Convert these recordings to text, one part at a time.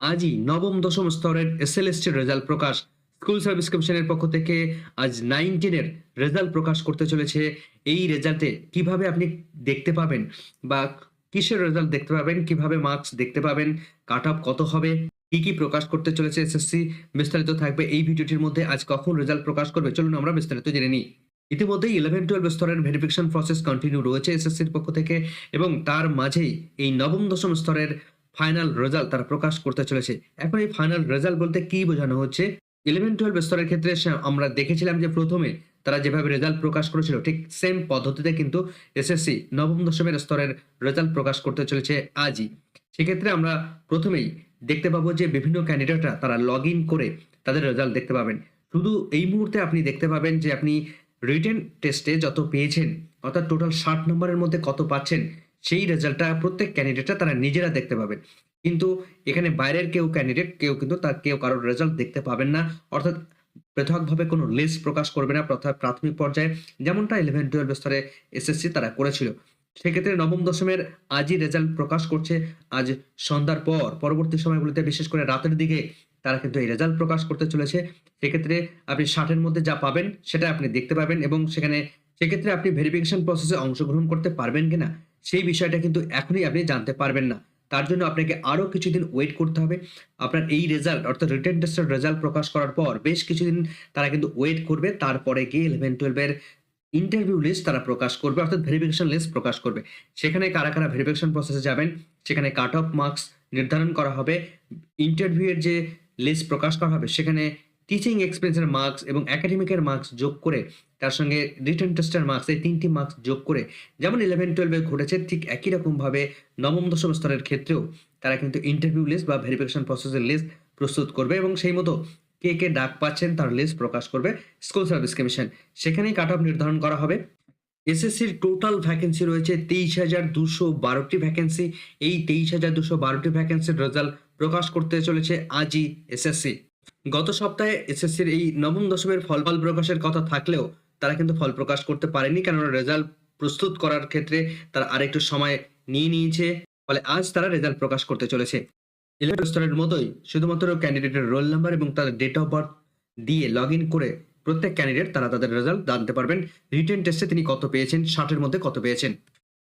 আজই নবম, দশম স্তরের এসএলএসটির রেজাল্ট প্রকাশ। স্কুল সার্ভিস কমিশনের পক্ষ থেকে আজ নাইনটিনের রেজাল্ট প্রকাশ করতে চলেছে। এই রেজাল্টে কীভাবে আপনি দেখতে পাবেন বা কিসের রেজাল্ট দেখতে পাবেন, কীভাবে মার্কস দেখতে পাবেন কাট অফ কত হবে, কি কি প্রকাশ করতে চলেছে এসএসসি বিস্তারিত থাকবে এই ভিডিওটির মধ্যে। আজ কখন রেজাল্ট প্রকাশ করবে, চলুন আমরা বিস্তারিত জেনে নিই। ইতিমধ্যেই ইলেভেন টুয়েলভ স্তরের ভেরিফিকেশন প্রসেস কন্টিনিউ রয়েছে এসএসসির পক্ষ থেকে এবং তার মাঝেই এই নবম, দশম স্তরের ফাইনাল রেজাল্ট তারা প্রকাশ করতে চলেছে। এখন এই ফাইনাল রেজাল্ট বলতে কি বোঝানো হচ্ছে? ইলেভেন টুয়েলভ স্তরের ক্ষেত্রে আমরা দেখেছিলাম যে প্রথমে তারা যেভাবে রেজাল্ট প্রকাশ করেছিল, ঠিক সেম পদ্ধতিতে কিন্তু এসএসসি নবম, দশমের স্তরের রেজাল্ট প্রকাশ করতে চলেছে আজই। সেক্ষেত্রে আমরা প্রথমেই দেখতে পাবো যে বিভিন্ন ক্যান্ডিডেটরা তারা লগ করে তাদের রেজাল্ট দেখতে পাবেন। শুধু এই মুহূর্তে আপনি দেখতে পাবেন যে আপনি রিটেন টেস্টে যত পেয়েছেন, অর্থাৎ টোটাল ষাট নম্বরের মধ্যে কত পাচ্ছেন সেই রেজাল্টটা প্রত্যেক ক্যান্ডিডেটরা তারা নিজেরা দেখতে পাবেন। কিন্তু এখানে বাইরের কেউ ক্যান্ডিডেট কেউ কিন্তু তার, কেউ কারোর রেজাল্ট দেখতে পাবেন না। অর্থাৎ পৃথকভাবে কোনো লিস্ট প্রকাশ করবে না প্রাথমিক পর্যায়ে। যেমনটা ইলেভেন টুয়েলভ স্তরে এসএসসি তারা করেছিল। সেক্ষেত্রে নবম দশমের আজই রেজাল্ট প্রকাশ করছে। আজ সন্ধ্যার পর, পরবর্তী সময়গুলিতে বিশেষ করে রাতের দিকে তারা কিন্তু এই রেজাল্ট প্রকাশ করতে চলেছে। সেক্ষেত্রে আপনি ষাটের মধ্যে যা পাবেন, সেটা আপনি দেখতে পাবেন এবং সেখানে সেক্ষেত্রে আপনি ভেরিফিকেশন প্রসেসে অংশগ্রহণ করতে পারবেন কিনা সেই বিষয়টা কিন্তু এখনই আপনি জানতে পারবেন না। তার জন্য আপনাকে আরও কিছুদিন ওয়েট করতে হবে। আপনার এই রেজাল্ট অর্থাৎ রিটেন টেস্টের রেজাল্ট প্রকাশ করার পর বেশ কিছুদিন তারা কিন্তু ওয়েট করবে। তারপরে গিয়ে ইলেভেন টুয়েলভের ইন্টারভিউ লিস্ট তারা প্রকাশ করবে, অর্থাৎ ভেরিফিকেশন লিস্ট প্রকাশ করবে। সেখানে কারা কারা ভেরিফিকেশন প্রসেসে যাবেন, সেখানে কাট অফ মার্কস নির্ধারণ করা হবে। ইন্টারভিউয়ের যে লিস্ট প্রকাশ করা হবে, সেখানে টিচিং এক্সপিরিয়েন্সের মার্কস এবং একাডেমিকের মার্কস যোগ করে, তার সঙ্গে রিটার্ন টেস্টের মার্কস এই তিনটি মার্কস যোগ করে, যেমন ইলেভেন টুয়েলভে ঘটেছে ঠিক একই রকমভাবে নবম, দশম স্তরের ক্ষেত্রেও তারা কিন্তু ইন্টারভিউ লিস্ট বা ভেরিফিকেশন প্রসেসের লিস্ট প্রস্তুত করবে এবং সেই মতো কে কে ডাক পাচ্ছেন তার লিস্ট প্রকাশ করবে স্কুল সার্ভিস কমিশন সেখানেই কাট অফ নির্ধারণ করা হবে। এসএসসির টোটাল ভ্যাকেন্সি রয়েছে তেইশ হাজার দুশো বারোটি ভ্যাকেন্সি এই তেইশ হাজার দুশো বারোটি ভ্যাকেন্সির রেজাল্ট প্রকাশ করতে চলেছে আজই এসএসসি গত সপ্তাহে এসএসসির এই নবম দশমের ফল ফল প্রকাশের কথা থাকলেও তারা কিন্তু ফল প্রকাশ করতে পারেনি, কেননা রেজাল্ট প্রস্তুত করার ক্ষেত্রে তারা আরেকটু সময় নিয়ে নিয়েছে, ফলে আজ তারা রেজাল্ট প্রকাশ করতে চলেছে। ইলেভেন স্তরের মতোই শুধুমাত্র ক্যান্ডিডেটের রোল নাম্বার এবং তাদের ডেট অফ বার্থ দিয়ে লগ ইন করে প্রত্যেক ক্যান্ডিডেট তারা তাদের রেজাল্ট জানতে পারবেন। রিটেন টেস্টে তিনি কত পেয়েছেন, ষাটের মধ্যে কত পেয়েছেন।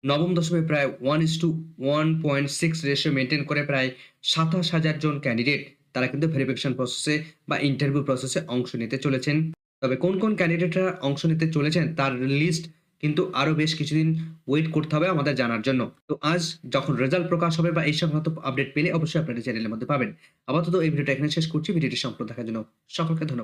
নবম দশমে প্রায় one is to one point six ratio maintain করে প্রায় সাতাশ হাজার জন ক্যান্ডিডেট তারা কিন্তু ভেরিফিকেশন প্রসেসে বা ইন্টারভিউ প্রসেসে অংশ নিতে চলেছেন। তবে কোন কোন ক্যান্ডিডেটরা অংশ নিতে চলেছেন তার লিস্ট কিন্তু আরও বেশ কিছুদিন ওয়েট করতে হবে আমাদের জানার জন্য। তো আজ যখন রেজাল্ট প্রকাশ হবে বা এই সংক্রান্ত আপডেট পেলে অবশ্যই আপনাদের চ্যানেলের মধ্যে পাবেন। আপাতত এই ভিডিওটা এখানে শেষ করছি। ভিডিওটি সম্পূর্ণ দেখার জন্য সকলকে ধন্যবাদ।